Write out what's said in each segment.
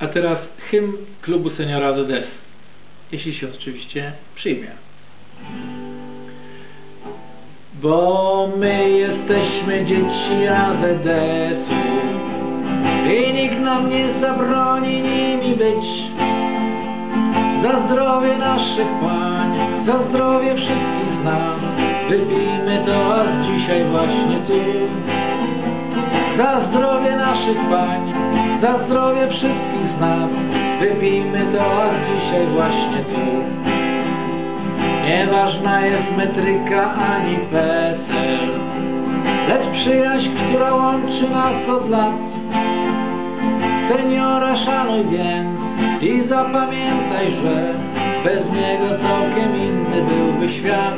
A teraz hymn klubu seniora ZDS. Jeśli się oczywiście przyjmie. Bo my jesteśmy dzieci AZS-u i nikt nam nie zabroni nimi być. Za zdrowie naszych pań, za zdrowie wszystkich nam, wypijmy toast dzisiaj właśnie tu. Za zdrowie naszych pań, za zdrowie wszystkich z nas, wypijmy toast dzisiaj właśnie tu. Nieważna jest metryka ani PESEL, lecz przyjaźń, która łączy nas od lat. Seniora szanuj więc i zapamiętaj, że bez niego całkiem inny byłby świat.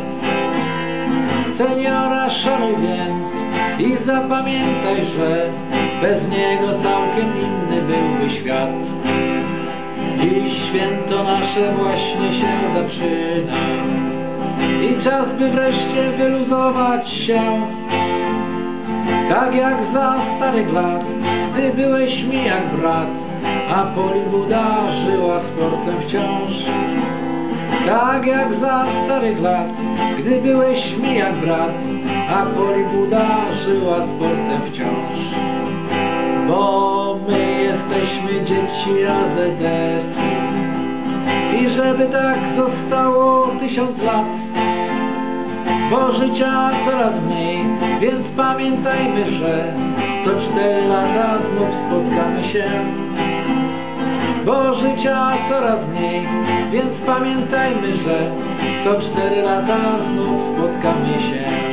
Seniora szanuj więc i zapamiętaj, że bez niego całkiem nasze właśnie się zaczyna i czas by wreszcie wyluzować się. Tak jak za starych lat, gdy byłeś mi jak brat, a Polibuda żyła sportem wciąż. Tak jak za starych lat, gdy byłeś mi jak brat, a Polibuda żyła sportem wciąż. Bo my jesteśmy dzieci AZS żeby tak zostało tysiąc lat, bo życia coraz mniej, więc pamiętajmy, że co cztery lata znów spotkamy się. Bo życia coraz mniej, więc pamiętajmy, że co cztery lata znów spotkamy się.